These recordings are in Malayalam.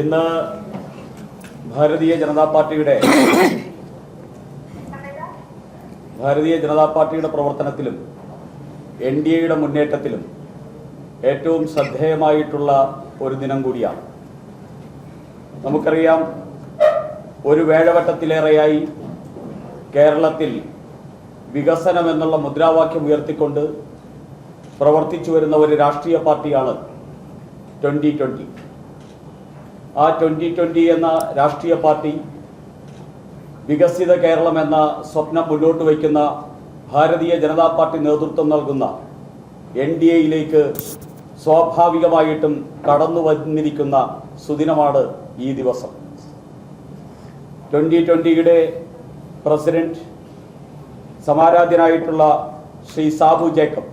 ഇന്ന് ഭാരതീയ ജനതാ പാർട്ടിയുടെ ഭാരതീയ ജനതാ പാർട്ടിയുടെ പ്രവർത്തനത്തിലും എൻ ഡി എയുടെ മുന്നേറ്റത്തിലും ഏറ്റവും ശ്രദ്ധേയമായിട്ടുള്ള ഒരു ദിനം കൂടിയാണ്. നമുക്കറിയാം ഒരു വേഴവട്ടത്തിലേറെയായി കേരളത്തിൽ വികസനം എന്നുള്ള മുദ്രാവാക്യം ഉയർത്തിക്കൊണ്ട് പ്രവർത്തിച്ചു വരുന്ന ഒരു രാഷ്ട്രീയ പാർട്ടിയാണ് ട്വന്റി ട്വന്റി ആ ട്വന്റി ട്വന്റി എന്ന രാഷ്ട്രീയ പാർട്ടി വികസിത കേരളം എന്ന സ്വപ്നം മുന്നോട്ട് വയ്ക്കുന്ന ഭാരതീയ ജനതാ പാർട്ടി നേതൃത്വം നൽകുന്ന എൻ ഡി എയിലേക്ക് സ്വാഭാവികമായിട്ടും കടന്നു വന്നിരിക്കുന്ന സുദിനമാണ് ഈ ദിവസം. ട്വന്റി ട്വന്റിയുടെ പ്രസിഡന്റ് സമാരാധ്യനായിട്ടുള്ള ശ്രീ സാബു ജേക്കബ്.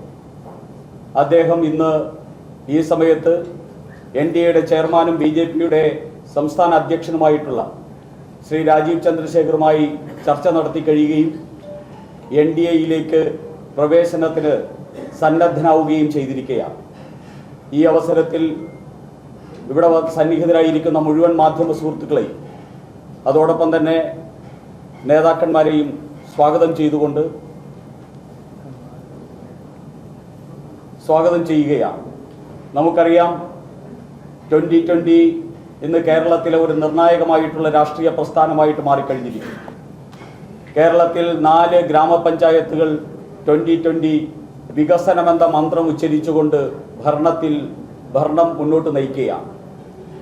അദ്ദേഹം ഇന്ന് ഈ സമയത്ത് എൻ ഡി എയുടെ ചെയർമാനും ബി ജെ പിയുടെ സംസ്ഥാന അധ്യക്ഷനുമായിട്ടുള്ള ശ്രീ രാജീവ് ചന്ദ്രശേഖറുമായി ചർച്ച നടത്തി കഴിയുകയും എൻ ഡി എയിലേക്ക് പ്രവേശനത്തിന് സന്നദ്ധനാവുകയും ചെയ്തിരിക്കുകയാണ്. ഈ അവസരത്തിൽ ഇവിടെ സന്നിഹിതരായിരിക്കുന്ന മുഴുവൻ മാധ്യമ സുഹൃത്തുക്കളെയും അതോടൊപ്പം തന്നെ നേതാക്കന്മാരെയും സ്വാഗതം ചെയ്തുകൊണ്ട് സ്വാഗതം ചെയ്യുകയാണ്. നമുക്കറിയാം ട്വന്റി ട്വന്റി ഇന്ന് കേരളത്തിലെ ഒരു നിർണായകമായിട്ടുള്ള രാഷ്ട്രീയ പ്രസ്ഥാനമായിട്ട് മാറിക്കഴിഞ്ഞിരിക്കുന്നു. കേരളത്തിൽ നാല് ഗ്രാമപഞ്ചായത്തുകൾ ട്വന്റി ട്വന്റി വികസനമെന്ന മന്ത്രം ഉച്ചരിച്ചുകൊണ്ട് ഭരണത്തിൽ ഭരണം മുന്നോട്ട് നയിക്കുകയാണ്.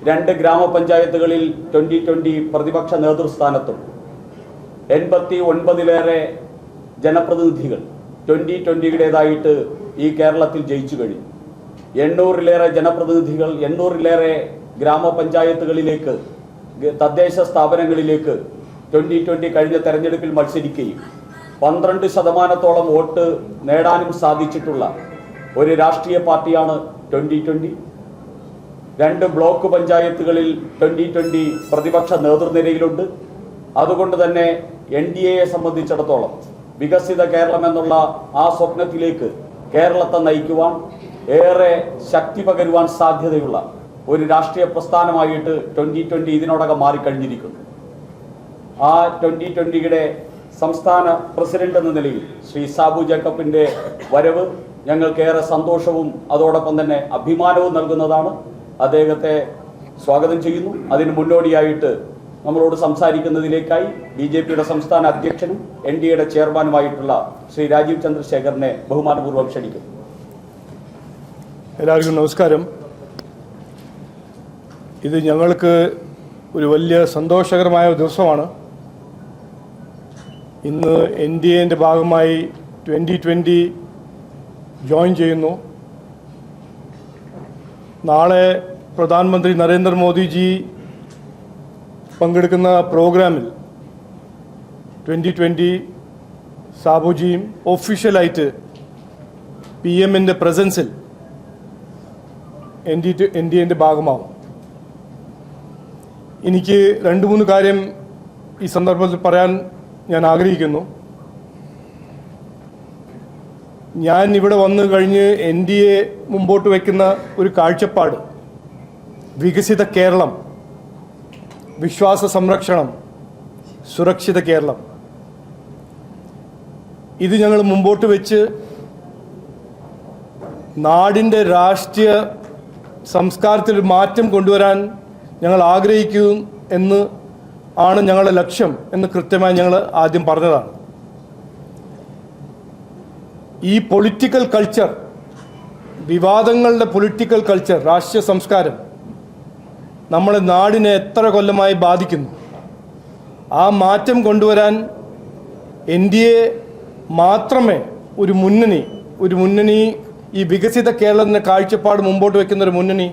രണ്ട് ഗ്രാമപഞ്ചായത്തുകളിൽ ട്വന്റി ട്വന്റി പ്രതിപക്ഷ നേതൃസ്ഥാനത്തും എൺപത്തി ഒൻപതിലേറെ ജനപ്രതിനിധികൾ ട്വന്റി ട്വന്റിയുടേതായിട്ട് ഈ കേരളത്തിൽ ജയിച്ചു കഴിഞ്ഞു. എണ്ണൂറിലേറെ ജനപ്രതിനിധികൾ എണ്ണൂറിലേറെ ഗ്രാമപഞ്ചായത്തുകളിലേക്ക് തദ്ദേശ സ്ഥാപനങ്ങളിലേക്ക് ട്വന്റി ട്വന്റി കഴിഞ്ഞ തെരഞ്ഞെടുപ്പിൽ മത്സരിക്കുകയും പന്ത്രണ്ട് ശതമാനത്തോളം വോട്ട് നേടാനും സാധിച്ചിട്ടുള്ള ഒരു രാഷ്ട്രീയ പാർട്ടിയാണ് ട്വന്റി ട്വന്റി രണ്ട് ബ്ലോക്ക് പഞ്ചായത്തുകളിൽ ട്വന്റി ട്വന്റി പ്രതിപക്ഷ നേതൃനിരയിലുണ്ട്. അതുകൊണ്ട് തന്നെ എൻ ഡി എയെ സംബന്ധിച്ചിടത്തോളം വികസിത കേരളം എന്നുള്ള ആ സ്വപ്നത്തിലേക്ക് കേരളത്തെ നയിക്കുവാൻ ഏറെ ശക്തി പകരുവാൻ സാധ്യതയുള്ള ഒരു രാഷ്ട്രീയ പ്രസ്ഥാനമായിട്ട് ട്വന്റി ട്വന്റി ഇതിനോടകം മാറിക്കഴിഞ്ഞിരിക്കുന്നു. ആ ട്വന്റി ട്വന്റിയുടെ സംസ്ഥാന പ്രസിഡന്റ് എന്ന നിലയിൽ ശ്രീ സാബു ജേക്കബിന്റെ വരവ് ഞങ്ങൾക്കേറെ സന്തോഷവും അതോടൊപ്പം തന്നെ അഭിമാനവും നൽകുന്നതാണ്. അദ്ദേഹത്തെ സ്വാഗതം ചെയ്യുന്നു. അതിന് മുന്നോടിയായിട്ട് നമ്മളോട് സംസാരിക്കുന്നതിലേക്കായി ബി ജെ പിയുടെ സംസ്ഥാന അധ്യക്ഷനും എൻ ഡി എയുടെ ചെയർമാനുമായിട്ടുള്ള ശ്രീ രാജീവ് ചന്ദ്രശേഖറിനെ ബഹുമാനപൂർവം ക്ഷണിക്കുന്നു. എല്ലാവർക്കും നമസ്കാരം. ഇത് ഞങ്ങൾക്ക് ഒരു വലിയ സന്തോഷകരമായ ദിവസമാണ്. ഇന്ന് എൻ ഡി എന്റെ ഭാഗമായി ട്വന്റി ട്വന്റി ജോയിൻ ചെയ്യുന്നു. നാളെ പ്രധാനമന്ത്രി നരേന്ദ്രമോദിജി പങ്കെടുക്കുന്ന പ്രോഗ്രാമിൽ ട്വന്റി ട്വന്റി സാബുജിയും ഒഫീഷ്യലായിട്ട് പി എമ്മിന്റെ പ്രസൻസിൽ എൻ ഡി എൻ ഡി എന്റെ ഭാഗമാവും. എനിക്ക് രണ്ട് മൂന്ന് കാര്യം ഈ സന്ദർഭത്തിൽ പറയാൻ ഞാൻ ആഗ്രഹിക്കുന്നു. ഞാൻ ഇവിടെ വന്നു കഴിഞ്ഞ് എൻ ഡി എ മുമ്പോട്ട് വയ്ക്കുന്ന ഒരു കാഴ്ചപ്പാട് വികസിത കേരളം വിശ്വാസ സംരക്ഷണം സുരക്ഷിത കേരളം. ഇത് ഞങ്ങൾ മുമ്പോട്ട് വെച്ച് നാടിന്റെ രാഷ്ട്രീയ സംസ്കാരത്തിൽ മാറ്റം കൊണ്ടുവരാൻ ഞങ്ങൾ ആഗ്രഹിക്കും എന്ന് ആണ് ഞങ്ങളുടെ ലക്ഷ്യം എന്ന് കൃത്യമായി ഞങ്ങൾ ആദ്യം പറഞ്ഞതാണ്. ഈ പൊളിറ്റിക്കൽ കൾച്ചർ വിവാദങ്ങളുടെ പൊളിറ്റിക്കൽ കൾച്ചർ രാഷ്ട്രീയ സംസ്കാരം നമ്മളെ നാടിനെ എത്ര കൊല്ലമായി ബാധിക്കുന്നു. ആ മാറ്റം കൊണ്ടുവരാൻ എൻ ഡി എ മാത്രമേ ഒരു മുന്നണി ഒരു മുന്നണി ഈ വികസിത കേരളത്തിന്റെ കാഴ്ചപ്പാട് മുമ്പോട്ട് വെക്കുന്ന ഒരു മുന്നണി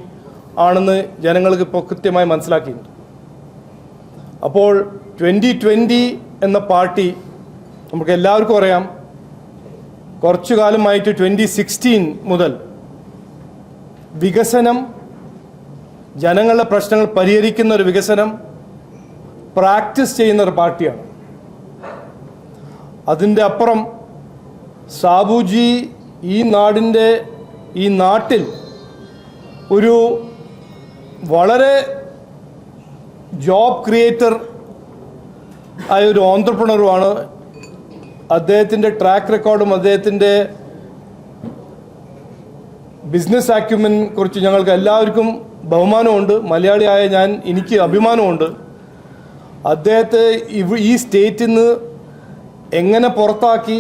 ആണെന്ന് ജനങ്ങൾക്ക് ഇപ്പോൾ കൃത്യമായി മനസ്സിലാക്കിയിട്ടുണ്ട്. അപ്പോൾ ട്വന്റി ട്വന്റി എന്ന പാർട്ടി നമുക്ക് എല്ലാവർക്കും അറിയാം. കുറച്ചു കാലമായിട്ട് ട്വന്റി സിക്സ്റ്റീൻ മുതൽ വികസനം ജനങ്ങളുടെ പ്രശ്നങ്ങൾ പരിഹരിക്കുന്ന ഒരു വികസനം പ്രാക്ടീസ് ചെയ്യുന്ന ഒരു പാർട്ടിയാണ്. അതിന്റെ അപ്പുറം സാബുജി ഈ നാടിന്റെ ഈ നാട്ടിൽ ഒരു വളരെ ജോബ് ക്രിയേറ്റർ ആയ ഒരു ഓentrepreneur-ഉമാണ് അദ്ദേഹത്തിന്റെ ട്രാക്ക് റെക്കോർഡും അദ്ദേഹത്തിന്റെ ബിസിനസ് ആക്യുമെൻ കുറിച്ച് ഞങ്ങൾക്ക് എല്ലാവർക്കും ബഹുമാനമുണ്ട്. മലയാളിയായ ഞാൻ എനിക്ക് അഭിമാനമുണ്ട്. അദ്ദേഹത്തെ ഈ സ്റ്റേറ്റിൽ നിന്ന് എങ്ങനെ പുറത്താക്കി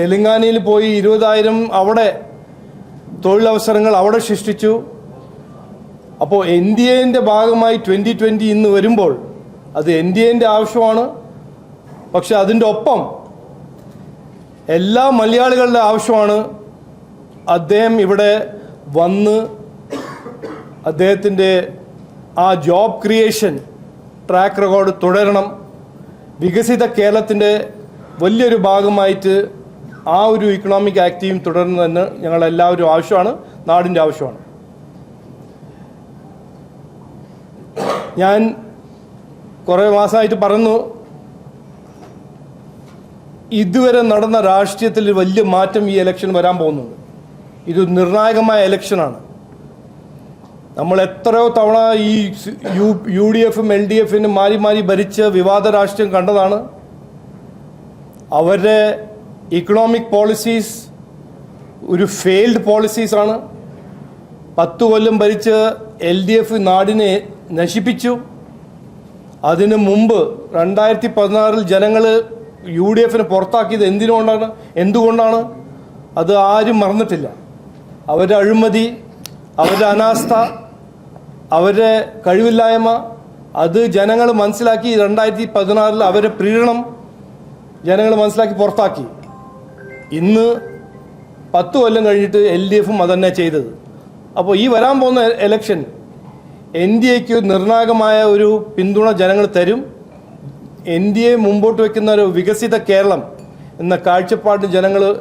തെലങ്കാനയിൽ പോയി ഇരുപതായിരം അവിടെ തൊഴിലവസരങ്ങൾ അവിടെ സൃഷ്ടിച്ചു. അപ്പോൾ എൻ ഡി എന്റെ ഭാഗമായി ട്വന്റി ട്വന്റി ഇന്ന് വരുമ്പോൾ അത് എൻ ഡി എന്റെ ആവശ്യമാണ്. പക്ഷെ അതിന്റെ ഒപ്പം എല്ലാ മലയാളികളുടെ ആവശ്യമാണ്. അദ്ദേഹം ഇവിടെ വന്ന് അദ്ദേഹത്തിന്റെ ആ ജോബ് ക്രിയേഷൻ ട്രാക്ക് റെക്കോർഡ് തുടരണം. വികസിത കേരളത്തിന്റെ വലിയൊരു ഭാഗമായിട്ട് ആ ഒരു ഇക്കണോമിക് ആക്റ്റീവും തുടരുന്നതെന്ന് ഞങ്ങളെല്ലാവരും ആവശ്യമാണ് നാടിന്റെ ആവശ്യമാണ്. ഞാൻ കുറേ മാസമായിട്ട് പറഞ്ഞു ഇതുവരെ നടന്ന രാഷ്ട്രീയത്തിൽ വലിയ മാറ്റം ഈ ഇലക്ഷൻ വരാൻ പോകുന്നുണ്ട്. ഇത് നിർണായകമായ ഇലക്ഷനാണ് നമ്മൾ എത്രയോ തവണ ഈ യു യു ഡി എഫും എൽ ഡി എഫിനും മാറി മാറി ഭരിച്ച് വിവാദ രാഷ്ട്രീയം കണ്ടതാണ്. അവരുടെ ഇക്കണോമിക് പോളിസീസ് ഒരു ഫെയിൽഡ് പോളിസീസാണ് പത്തു കൊല്ലം ഭരിച്ച് എൽ ഡി എഫ് നാടിനെ നശിപ്പിച്ചു. അതിനു മുമ്പ് രണ്ടായിരത്തി പതിനാറിൽ ജനങ്ങൾ യു ഡി എഫിനെ പുറത്താക്കിയത് എന്തിനുകൊണ്ടാണ് എന്തുകൊണ്ടാണ്? അത് ആരും മറന്നിട്ടില്ല. അവരുടെ അഴിമതി അവരുടെ അനാസ്ഥ അവരുടെ കഴിവില്ലായ്മ അത് ജനങ്ങൾ മനസ്സിലാക്കി രണ്ടായിരത്തി പതിനാറിൽ അവരുടെ പ്രീരണം ജനങ്ങൾ മനസ്സിലാക്കി പുറത്താക്കി. ഇന്ന് പത്ത് കൊല്ലം കഴിഞ്ഞിട്ട് എൽ ഡി എഫും അതന്നെ ചെയ്തത്. അപ്പോൾ ഈ വരാൻ പോകുന്ന എലക്ഷൻ എൻ ഡി എക്ക് നിർണായകമായ ഒരു പിന്തുണ ജനങ്ങൾ തരും. എൻ ഡി എ മുമ്പോട്ട് വയ്ക്കുന്ന ഒരു വികസിത കേരളം എന്ന കാഴ്ചപ്പാടിന് ജനങ്ങൾ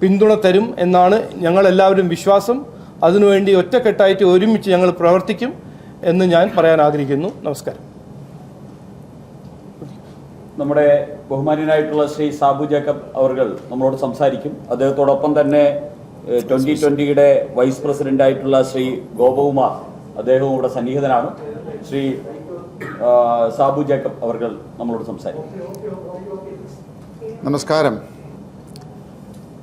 പിന്തുണ തരും എന്നാണ് ഞങ്ങളെല്ലാവരും വിശ്വാസം. അതിനുവേണ്ടി ഒറ്റക്കെട്ടായിട്ട് ഒരുമിച്ച് ഞങ്ങൾ പ്രവർത്തിക്കും എന്ന് ഞാൻ പറയാൻ ആഗ്രഹിക്കുന്നു. നമസ്കാരം. നമ്മുടെ ബഹുമാനായിട്ടുള്ള ശ്രീ സാബു ജേക്കബ് അവർകൾ നമ്മളോട് സംസാരിക്കും. അദ്ദേഹത്തോടൊപ്പം തന്നെ ട്വന്റി ട്വന്റിയുടെ വൈസ് പ്രസിഡന്റ് ആയിട്ടുള്ള ശ്രീ ഗോപകുമാർ അദ്ദേഹവും ഇവിടെ സന്നിഹിതനാണ്. ശ്രീ സാബു ജേക്കബ് അവർകൾ നമ്മളോട് സംസാരിക്കും. നമസ്കാരം.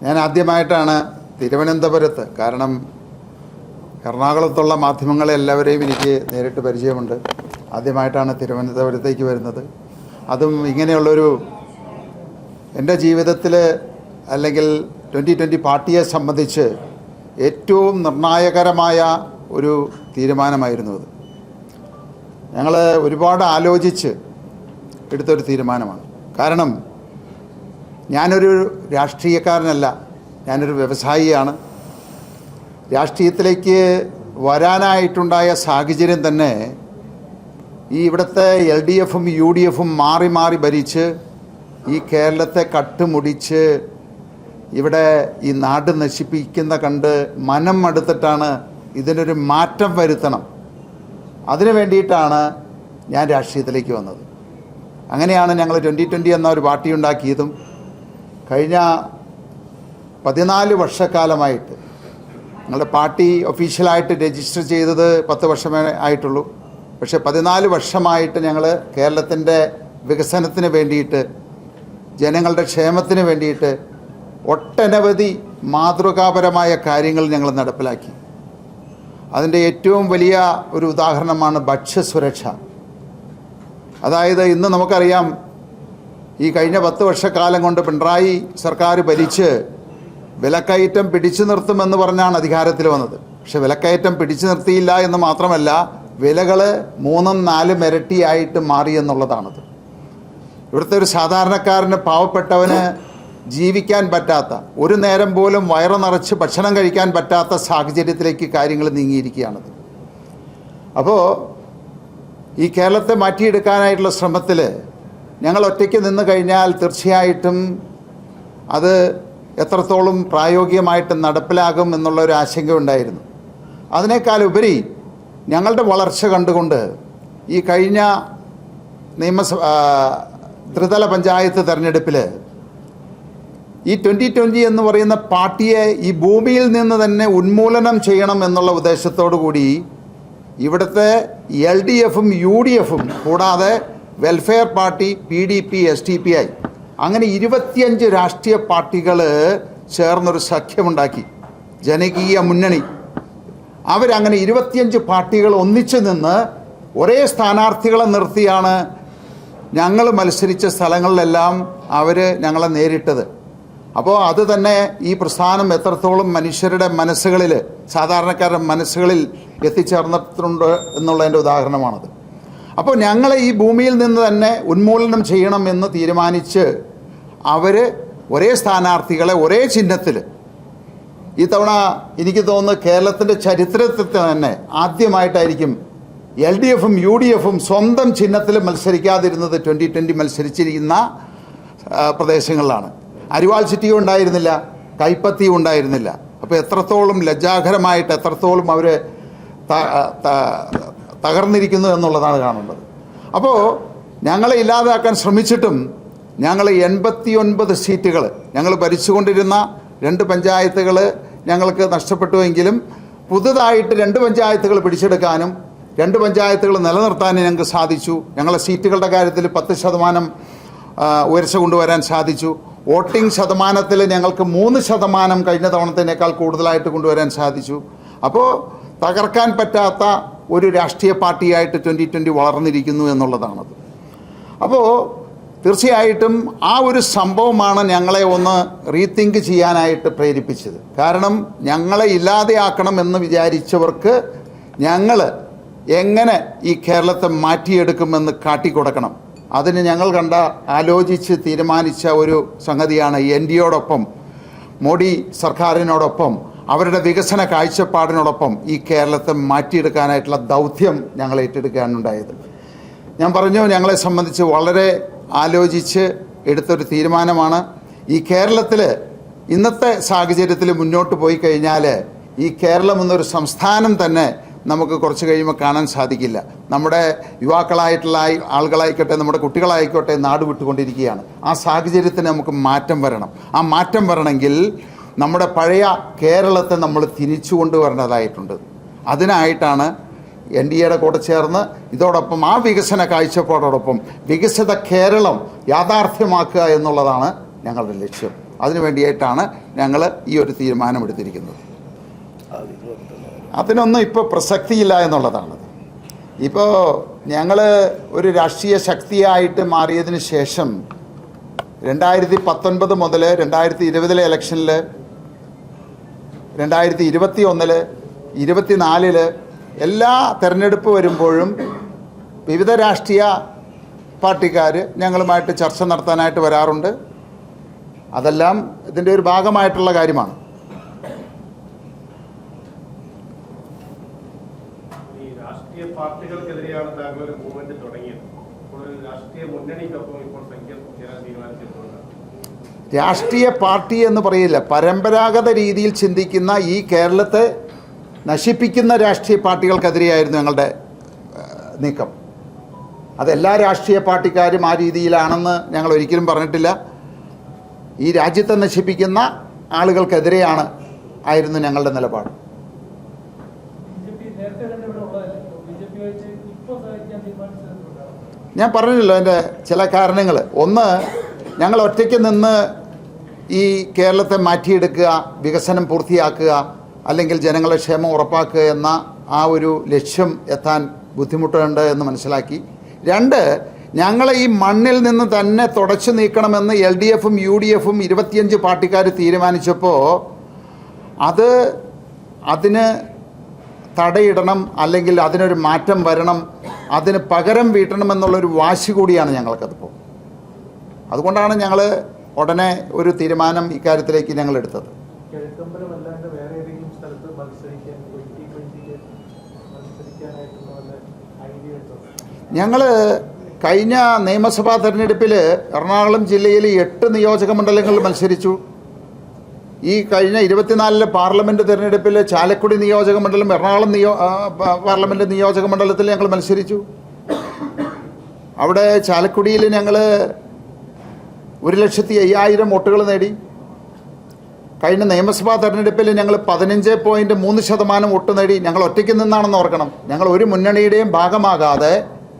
ഞാൻ ആദ്യമായിട്ടാണ് തിരുവനന്തപുരത്ത്. കാരണം എറണാകുളത്തുള്ള മാധ്യമങ്ങളെ എല്ലാവരെയും എനിക്ക് നേരിട്ട് പരിചയമുണ്ട്. ആദ്യമായിട്ടാണ് തിരുവനന്തപുരത്തേക്ക് വരുന്നത്. അതും ഇങ്ങനെയുള്ളൊരു എന്റെ ജീവിതത്തിൽ അല്ലെങ്കിൽ ട്വന്റി ട്വന്റി പാർട്ടിയെ സംബന്ധിച്ച് ഏറ്റവും നിർണായകരമായ ഒരു തീരുമാനമായിരുന്നു അത്. ഞങ്ങൾ ഒരുപാട് ആലോചിച്ച് എടുത്തൊരു തീരുമാനമാണ്. കാരണം ഞാനൊരു രാഷ്ട്രീയക്കാരനല്ല ഞാനൊരു വ്യവസായിയാണ്. രാഷ്ട്രീയത്തിലേക്ക് വരാനായിട്ടുണ്ടായ സാഹചര്യം തന്നെ ഈ ഇവിടുത്തെ എൽ ഡി എഫും യു ഡി എഫും മാറി മാറി ഭരിച്ച് ഈ കേരളത്തെ കട്ടുമുടിച്ച് ഇവിടെ ഈ നാട് നശിപ്പിക്കുന്ന കണ്ട് മനം മടുത്തിട്ടാണ് ഇതിനൊരു മാറ്റം വരുത്തണം. അതിനു വേണ്ടിയിട്ടാണ് ഞാൻ രാഷ്ട്രീയത്തിലേക്ക് വന്നത്. അങ്ങനെയാണ് ഞങ്ങൾ ട്വന്റി ട്വന്റി എന്ന ഒരു പാർട്ടി ഉണ്ടാക്കിയതും കഴിഞ്ഞ പതിനാല് വർഷക്കാലമായിട്ട് ഞങ്ങളുടെ പാർട്ടി ഒഫീഷ്യലായിട്ട് രജിസ്റ്റർ ചെയ്തത് പത്ത് വർഷമേ ആയിട്ടുള്ളൂ. പക്ഷേ പതിനാല് വർഷമായിട്ട് ഞങ്ങൾ കേരളത്തിന്റെ വികസനത്തിന് വേണ്ടിയിട്ട് ജനങ്ങളുടെ ക്ഷേമത്തിന് വേണ്ടിയിട്ട് ഒട്ടനവധി മാതൃകാപരമായ കാര്യങ്ങൾ ഞങ്ങൾ നടപ്പിലാക്കി. അതിന്റെ ഏറ്റവും വലിയ ഒരു ഉദാഹരണമാണ് ഭക്ഷ്യസുരക്ഷ. അതായത് ഇന്ന് നമുക്കറിയാം ഈ കഴിഞ്ഞ പത്ത് വർഷക്കാലം കൊണ്ട് പിണറായി സർക്കാർ ഭരിച്ച് വിലക്കയറ്റം പിടിച്ചു നിർത്തുമെന്ന് പറഞ്ഞാണ് അധികാരത്തിൽ വന്നത്. പക്ഷെ വിലക്കയറ്റം പിടിച്ചു നിർത്തിയില്ല എന്ന് മാത്രമല്ല വിലകൾ മൂന്നും നാലും ഇരട്ടിയായിട്ട് മാറി എന്നുള്ളതാണത്. ഇവിടുത്തെ ഒരു സാധാരണക്കാരന് പാവപ്പെട്ടവന് ജീവിക്കാൻ പറ്റാത്ത ഒരു നേരം പോലും വയറ് നിറച്ച് ഭക്ഷണം കഴിക്കാൻ പറ്റാത്ത സാഹചര്യത്തിലേക്ക് കാര്യങ്ങൾ നീങ്ങിയിരിക്കുകയാണത്. അപ്പോൾ ഈ കേരളത്തെ മാറ്റിയെടുക്കാനായിട്ടുള്ള ശ്രമത്തിൽ ഞങ്ങൾ ഒറ്റയ്ക്ക് നിന്ന് കഴിഞ്ഞാൽ തീർച്ചയായിട്ടും അത് എത്രത്തോളം പ്രായോഗികമായിട്ട് നടപ്പിലാകും എന്നുള്ള ഒരു ആശങ്ക ഉണ്ടായിരുന്നു. അതിനേക്കാൾ ഉപരി ഞങ്ങളുടെ വളർച്ച കണ്ടുകൊണ്ട് ഈ കഴിഞ്ഞ നിയമസഭ ത്രിതല പഞ്ചായത്ത് തെരഞ്ഞെടുപ്പിൽ ഈ ട്വന്റി ട്വന്റി എന്ന് പറയുന്ന പാർട്ടിയെ ഈ ഭൂമിയിൽ നിന്ന് തന്നെ ഉന്മൂലനം ചെയ്യണം എന്നുള്ള ഉദ്ദേശത്തോടു കൂടി ഇവിടുത്തെ എൽ ഡി എഫും യു ഡി എഫും കൂടാതെ welfare party P D P S T P I അങ്ങനെ ഇരുപത്തിയഞ്ച് രാഷ്ട്രീയ പാർട്ടികൾ ചേർന്നൊരു സഖ്യമുണ്ടാക്കി. ജനകീയ മുന്നണി. അവരങ്ങനെ ഇരുപത്തിയഞ്ച് പാർട്ടികൾ ഒന്നിച്ചു നിന്ന് ഒരേ സ്ഥാനാർത്ഥികളെ നിർത്തിയാണ് ഞങ്ങൾ മത്സരിച്ച സ്ഥലങ്ങളിലെല്ലാം അവർ ഞങ്ങളെ നേരിട്ടത്. അപ്പോൾ അത് തന്നെ ഈ പ്രസ്ഥാനം എത്രത്തോളം മനുഷ്യരുടെ മനസ്സുകളിൽ സാധാരണക്കാരുടെ മനസ്സുകളിൽ എത്തിച്ചേർന്നിട്ടുണ്ട് എന്നുള്ളതിന്റെ ഉദാഹരണമാണത്. അപ്പോൾ ഞങ്ങളെ ഈ ഭൂമിയിൽ നിന്ന് തന്നെ ഉന്മൂലനം ചെയ്യണം എന്ന് തീരുമാനിച്ച് അവർ ഒരേ സ്ഥാനാർത്ഥികളെ ഒരേ ചിഹ്നത്തിൽ ഇത്തവണ എനിക്ക് തോന്നുന്നു കേരളത്തിന്റെ ചരിത്രത്തിൽ തന്നെ ആദ്യമായിട്ടായിരിക്കും എൽ ഡി എഫും യു ഡി എഫും സ്വന്തം ചിഹ്നത്തിൽ മത്സരിക്കാതിരുന്നത് ട്വന്റി ട്വന്റി മത്സരിച്ചിരിക്കുന്ന പ്രദേശങ്ങളിലാണ്. അരിവാൾ സിറ്റിയും ഉണ്ടായിരുന്നില്ല കൈപ്പത്തിയും ഉണ്ടായിരുന്നില്ല. അപ്പോൾ എത്രത്തോളം ലജ്ജാകരമായിട്ട് എത്രത്തോളം അവർ തകർന്നിരിക്കുന്നു എന്നുള്ളതാണ് കാണേണ്ടത്. അപ്പോൾ ഞങ്ങളെ ഇല്ലാതാക്കാൻ ശ്രമിച്ചിട്ടും ഞങ്ങൾ എൺപത്തി ഒൻപത് സീറ്റുകൾ ഞങ്ങൾ ഭരിച്ചുകൊണ്ടിരുന്ന രണ്ട് പഞ്ചായത്തുകൾ ഞങ്ങൾക്ക് നഷ്ടപ്പെട്ടുവെങ്കിലും പുതുതായിട്ട് രണ്ട് പഞ്ചായത്തുകൾ പിടിച്ചെടുക്കാനും രണ്ട് പഞ്ചായത്തുകൾ നിലനിർത്താനും ഞങ്ങൾക്ക് സാധിച്ചു. ഞങ്ങളെ സീറ്റുകളുടെ കാര്യത്തിൽ പത്ത് ശതമാനം ഉയർച്ച കൊണ്ടുവരാൻ സാധിച്ചു. വോട്ടിംഗ് ശതമാനത്തിൽ ഞങ്ങൾക്ക് മൂന്ന് ശതമാനം കഴിഞ്ഞ തവണത്തേനേക്കാൾ കൂടുതലായിട്ട് കൊണ്ടുവരാൻ സാധിച്ചു. അപ്പോൾ തകർക്കാൻ പറ്റാത്ത ഒരു രാഷ്ട്രീയ പാർട്ടിയായിട്ട് ട്വന്റി ട്വന്റി വളർന്നിരിക്കുന്നു എന്നുള്ളതാണത്. അപ്പോൾ തീർച്ചയായിട്ടും ആ ഒരു സംഭവമാണ് ഞങ്ങളെ ഒന്ന് റീതിങ്ക് ചെയ്യാനായിട്ട് പ്രേരിപ്പിച്ചത്. കാരണം ഞങ്ങളെ ഇല്ലാതെയാക്കണം എന്ന് വിചാരിച്ചവർക്ക് ഞങ്ങൾ എങ്ങനെ ഈ കേരളത്തെ മാറ്റിയെടുക്കുമെന്ന് കാട്ടിക്കൊടുക്കണം. അതിന് ഞങ്ങൾ കണ്ട ആലോചിച്ച് തീരുമാനിച്ച ഒരു സംഗതിയാണ് എൻ ഡി എയോടൊപ്പം മോഡി സർക്കാരിനോടൊപ്പം അവരുടെ വികസന കാഴ്ചപ്പാടിനോടൊപ്പം ഈ കേരളത്തെ മാറ്റിയെടുക്കാനായിട്ടുള്ള ദൗത്യം ഞങ്ങൾ ഏറ്റെടുക്കാനുണ്ടായത്. ഞാൻ പറഞ്ഞു ഞങ്ങളെ സംബന്ധിച്ച് വളരെ ആലോചിച്ച് എടുത്തൊരു തീരുമാനമാണ്. ഈ കേരളത്തിൽ ഇന്നത്തെ സാഹചര്യത്തിൽ മുന്നോട്ട് പോയി കഴിഞ്ഞാൽ ഈ കേരളം എന്നൊരു സംസ്ഥാനം തന്നെ നമുക്ക് കുറച്ച് കഴിയുമ്പോൾ കാണാൻ സാധിക്കില്ല. നമ്മുടെ യുവാക്കളായിട്ടുള്ള ആളുകളായിക്കോട്ടെ നമ്മുടെ കുട്ടികളായിക്കോട്ടെ നാട് വിട്ടുകൊണ്ടിരിക്കുകയാണ്. ആ സാഹചര്യത്തിന് നമുക്ക് മാറ്റം വരണം. ആ മാറ്റം വരണമെങ്കിൽ നമ്മുടെ പഴയ കേരളത്തെ നമ്മൾ തിരിച്ചു കൊണ്ടുവരേണ്ടതായിട്ടുണ്ട് അതിനായിട്ടാണ് എൻ ഡി എയുടെ കൂടെ ചേർന്ന് ഇതോടൊപ്പം ആ വികസന കാഴ്ചപ്പാടോടൊപ്പം വികസിത കേരളം യാഥാർത്ഥ്യമാക്കുക എന്നുള്ളതാണ് ഞങ്ങളുടെ ലക്ഷ്യം. അതിനു വേണ്ടിയിട്ടാണ് ഞങ്ങൾ ഈ ഒരു തീരുമാനമെടുത്തിരിക്കുന്നത് അതിനൊന്നും ഇപ്പോൾ പ്രസക്തിയില്ല എന്നുള്ളതാണ്. ഇപ്പോൾ ഞങ്ങൾ ഒരു രാഷ്ട്രീയ ശക്തിയായിട്ട് മാറിയതിന് ശേഷം രണ്ടായിരത്തി പത്തൊൻപത് മുതൽ രണ്ടായിരത്തി ഇരുപതിലെ ഇലക്ഷനിൽ രണ്ടായിരത്തി ഇരുപത്തി ഒന്നിൽ ഇരുപത്തിനാലിൽ എല്ലാ തെരഞ്ഞെടുപ്പ് വരുമ്പോഴും വിവിധ രാഷ്ട്രീയ പാർട്ടിക്കാർ ഞങ്ങളുമായിട്ട് ചർച്ച നടത്താനായിട്ട് വരാറുണ്ട്. അതെല്ലാം ഇതിന്റെ ഒരു ഭാഗമായിട്ടുള്ള കാര്യമാണ്. രാഷ്ട്രീയ പാർട്ടികൾക്കെതിരെയാണ് താങ്കൾ ഒരു മൂവ്മെന്റ് തുടങ്ങിയത്. രാഷ്ട്രീയ മുന്നണിക്കൊപ്പം ഇപ്പോൾ സംഖ്യ ചേരാൻ തീരുമാനിച്ചിട്ടുണ്ട്. രാഷ്ട്രീയ പാർട്ടി എന്ന് പറയില്ല. പരമ്പരാഗത രീതിയിൽ ചിന്തിക്കുന്ന ഈ കേരളത്തെ നശിപ്പിക്കുന്ന രാഷ്ട്രീയ പാർട്ടികൾക്കെതിരെയായിരുന്നു ഞങ്ങളുടെ നീക്കം. അതെല്ലാ രാഷ്ട്രീയ പാർട്ടിക്കാരും ആ രീതിയിലാണെന്ന് ഞങ്ങൾ ഒരിക്കലും പറഞ്ഞിട്ടില്ല. ഈ രാജ്യത്തെ നശിപ്പിക്കുന്ന ആളുകൾക്കെതിരെയാണ് ആയിരുന്നു ഞങ്ങളുടെ നിലപാട്. ഞാൻ പറഞ്ഞല്ലോ എന്റെ ചില കാരണങ്ങൾ. ഒന്ന് ഞങ്ങൾ ഒറ്റയ്ക്ക് നിന്ന് ഈ കേരളത്തെ മാറ്റിയെടുക്കുക വികസനം പൂർത്തിയാക്കുക അല്ലെങ്കിൽ ജനങ്ങളുടെ ക്ഷേമം ഉറപ്പാക്കുക എന്ന ആ ഒരു ലക്ഷ്യം എത്താൻ ബുദ്ധിമുട്ടുണ്ട് എന്ന് മനസ്സിലാക്കി. രണ്ട് ഞങ്ങളെ ഈ മണ്ണിൽ നിന്ന് തന്നെ തുടച്ചു നീക്കണമെന്ന് എൽ ഡി എഫും യു ഡി എഫും ഇരുപത്തിയഞ്ച് പാർട്ടിക്കാർ തീരുമാനിച്ചപ്പോൾ അത് അതിന് തടയിടണം അല്ലെങ്കിൽ അതിനൊരു മാറ്റം വരണം അതിന് പകരം വീട്ടണം എന്നുള്ളൊരു വാശി കൂടിയാണ് ഞങ്ങൾക്കതിപ്പോൾ അതുകൊണ്ടാണ് ഞങ്ങൾ ഉടനെ ഒരു തീരുമാനം ഇക്കാര്യത്തിലേക്ക് ഞങ്ങൾ എടുത്തത് ഞങ്ങൾ കഴിഞ്ഞ നിയമസഭാ തെരഞ്ഞെടുപ്പിൽ എറണാകുളം ജില്ലയിൽ എട്ട് നിയോജക മണ്ഡലങ്ങളിൽ മത്സരിച്ചു. ഈ കഴിഞ്ഞ ഇരുപത്തിനാലിലെ പാർലമെന്റ് തിരഞ്ഞെടുപ്പിൽ ചാലക്കുടി നിയോജക മണ്ഡലം എറണാകുളം നിയോ പാർലമെന്റ് നിയോജക മണ്ഡലത്തിൽ ഞങ്ങൾ മത്സരിച്ചു. അവിടെ ചാലക്കുടിയിൽ ഞങ്ങൾ ഒരു ലക്ഷത്തി അയ്യായിരം വോട്ടുകൾ നേടി. കഴിഞ്ഞ നിയമസഭാ തെരഞ്ഞെടുപ്പിൽ ഞങ്ങൾ പതിനഞ്ച് പോയിന്റ് മൂന്ന് ശതമാനം വോട്ട് നേടി. ഞങ്ങൾ ഒറ്റയ്ക്ക് നിന്നാണെന്ന് ഓർക്കണം. ഞങ്ങൾ ഒരു മുന്നണിയുടെയും ഭാഗമാകാതെ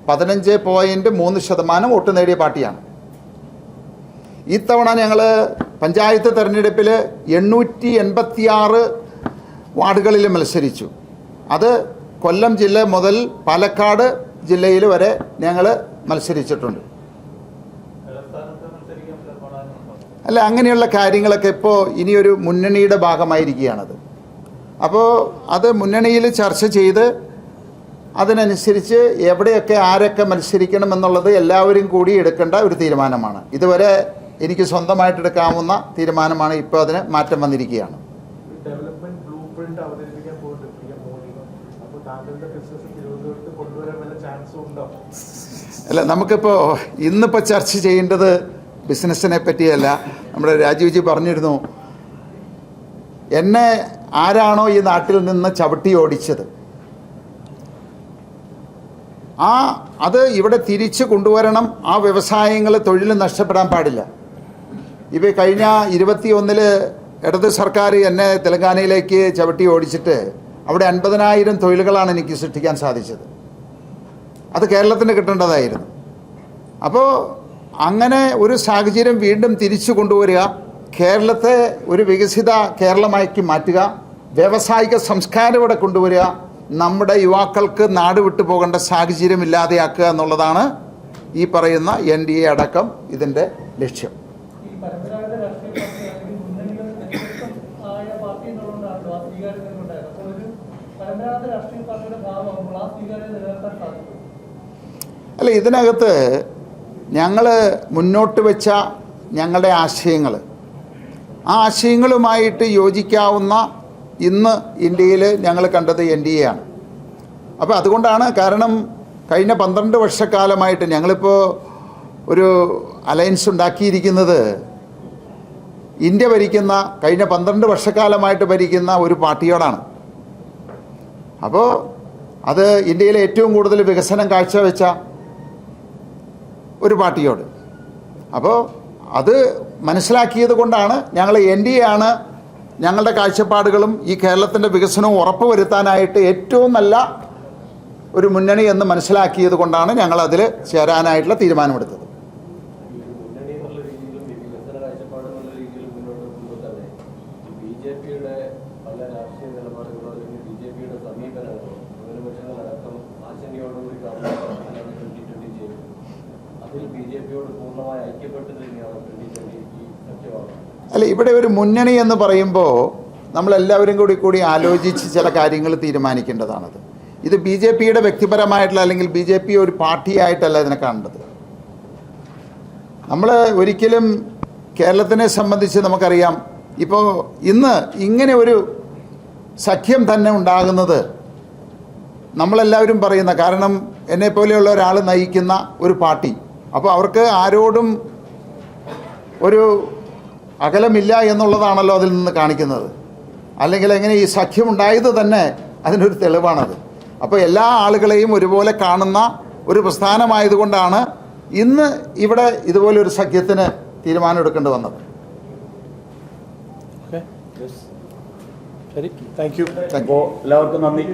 പതിനഞ്ച് പോയിന്റ് മൂന്ന് ശതമാനം വോട്ട് നേടിയ പാർട്ടിയാണ്. ഇത്തവണ ഞങ്ങൾ പഞ്ചായത്ത് തെരഞ്ഞെടുപ്പിൽ എണ്ണൂറ്റി എൺപത്തിയാറ് വാർഡുകളിൽ മത്സരിച്ചു. അത് കൊല്ലം ജില്ല മുതൽ പാലക്കാട് ജില്ലയിൽ വരെ ഞങ്ങൾ മത്സരിച്ചിട്ടുണ്ട്. അല്ല അങ്ങനെയുള്ള കാര്യങ്ങളൊക്കെ ഇപ്പോൾ ഇനിയൊരു മുന്നണിയുടെ ഭാഗമായിരിക്കുകയാണത്. അപ്പോൾ അത് മുന്നണിയിൽ ചർച്ച ചെയ്ത് അതിനനുസരിച്ച് എവിടെയൊക്കെ ആരൊക്കെ മത്സരിക്കണം എന്നുള്ളത് എല്ലാവരും കൂടി എടുക്കേണ്ട ഒരു തീരുമാനമാണ്. ഇതുവരെ എനിക്ക് സ്വന്തമായിട്ട് എടുക്കാവുന്ന തീരുമാനമാണ് ഇപ്പോൾ അതിന് മാറ്റം വന്നിരിക്കുകയാണ്. അല്ല നമുക്കിപ്പോൾ ഇന്നിപ്പോൾ ചർച്ച ചെയ്യേണ്ടത് ബിസിനസ്സിനെ പറ്റിയല്ല. നമ്മുടെ രാജീവ്ജി പറഞ്ഞിരുന്നു എന്നെ ആരാണോ ഈ നാട്ടിൽ നിന്ന് ചവിട്ടി ഓടിച്ചത്? ആ അത് ഇവിടെ തിരിച്ചു കൊണ്ടുവരണം. ആ വ്യവസായങ്ങൾ തൊഴിൽ നഷ്ടപ്പെടാൻ പാടില്ല. ഇപ്പോൾ കഴിഞ്ഞ ഇരുപത്തി ഒന്നിൽ ഇടത് സർക്കാർ എന്നെ തെലങ്കാനയിലേക്ക് ചവിട്ടി ഓടിച്ചിട്ട് അവിടെ അൻപതിനായിരം തൊഴിലുകളാണ് എനിക്ക് സൃഷ്ടിക്കാൻ സാധിച്ചത്. അത് കേരളത്തിന് കിട്ടേണ്ടതായിരുന്നു. അപ്പോൾ അങ്ങനെ ഒരു സാഹചര്യം വീണ്ടും തിരിച്ചു കൊണ്ടുവരിക കേരളത്തെ ഒരു വികസിത കേരളമാക്കി മാറ്റുക വ്യാവസായിക സംസ്കാരം ഇവിടെ കൊണ്ടുവരിക നമ്മുടെ യുവാക്കൾക്ക് നാട് വിട്ടു പോകേണ്ട സാഹചര്യം ഇല്ലാതെയാക്കുക എന്നുള്ളതാണ് ഈ പറയുന്ന എൻ ഡി എ അടക്കം ഇതിന്റെ ലക്ഷ്യം. അല്ല ഇതിനകത്ത് ഞങ്ങൾ മുന്നോട്ട് വെച്ച ഞങ്ങളുടെ ആശയങ്ങൾ ആ ആശയങ്ങളുമായിട്ട് യോജിക്കാവുന്ന ഇന്ന് ഇന്ത്യയിൽ ഞങ്ങൾ കണ്ടത് എൻ ഡി എ ആണ്. അപ്പോൾ അതുകൊണ്ടാണ് കാരണം കഴിഞ്ഞ പന്ത്രണ്ട് വർഷക്കാലമായിട്ട് ഞങ്ങളിപ്പോൾ ഒരു അലയൻസ് ഉണ്ടാക്കിയിരിക്കുന്നത് ഇന്ത്യ ഭരിക്കുന്ന കഴിഞ്ഞ പന്ത്രണ്ട് വർഷക്കാലമായിട്ട് ഭരിക്കുന്ന ഒരു പാർട്ടിയോടാണ്. അപ്പോൾ അത് ഇന്ത്യയിലെ ഏറ്റവും കൂടുതൽ വികസനം കാഴ്ചവെച്ച ഒരു പാർട്ടിയോട്. അപ്പോൾ അത് മനസ്സിലാക്കിയത് കൊണ്ടാണ് ഞങ്ങൾ എൻ ഡി എ ആണ് ഞങ്ങളുടെ കാഴ്ചപ്പാടുകളും ഈ കേരളത്തിന്റെ വികസനവും ഉറപ്പുവരുത്താനായിട്ട് ഏറ്റവും നല്ല ഒരു മുന്നണി എന്ന് മനസ്സിലാക്കിയത് കൊണ്ടാണ് ഞങ്ങൾ അതിൽ ചേരാനായിട്ടുള്ള തീരുമാനമെടുത്തത്. അതിൽ ബി ജെ പിയോട് പൂർണമായി ഐക്യപ്പെട്ട് തന്നെയാണ് ട്വന്റി ട്വന്റി. അല്ല ഇവിടെ ഒരു മുന്നണി എന്ന് പറയുമ്പോൾ നമ്മളെല്ലാവരും കൂടി കൂടി ആലോചിച്ച് ചില കാര്യങ്ങൾ തീരുമാനിക്കേണ്ടതാണത്. ഇത് ബി ജെ പിയുടെ വ്യക്തിപരമായിട്ടുള്ള അല്ലെങ്കിൽ ബി ജെ പി ഒരു പാർട്ടിയായിട്ടല്ല ഇതിനെ കാണേണ്ടത്. നമ്മൾ ഒരിക്കലും കേരളത്തിനെ സംബന്ധിച്ച് നമുക്കറിയാം ഇപ്പോൾ ഇന്ന് ഇങ്ങനെ ഒരു സഖ്യം തന്നെ ഉണ്ടാകുന്നത് നമ്മളെല്ലാവരും പറയുന്ന കാരണം എന്നെ പോലെയുള്ള ഒരാൾ നയിക്കുന്ന ഒരു പാർട്ടി. അപ്പോൾ അവർക്ക് ആരോടും ഒരു അകലമില്ല എന്നുള്ളതാണല്ലോ അതിൽ നിന്ന് കാണിക്കുന്നത്. അല്ലെങ്കിൽ എങ്ങനെ ഈ സഖ്യമുണ്ടായത് തന്നെ അതിനൊരു തെളിവാണത്. അപ്പോൾ എല്ലാ ആളുകളെയും ഒരുപോലെ കാണുന്ന ഒരു പ്രസ്ഥാനമായതുകൊണ്ടാണ് ഇന്ന് ഇവിടെ ഇതുപോലെ ഒരു സഖ്യത്തിന് തീരുമാനമെടുക്കേണ്ടി വന്നത്. ഓക്കെ ശരി. താങ്ക് യു താങ്ക് യു അപ്പോൾ എല്ലാവർക്കും നന്ദി.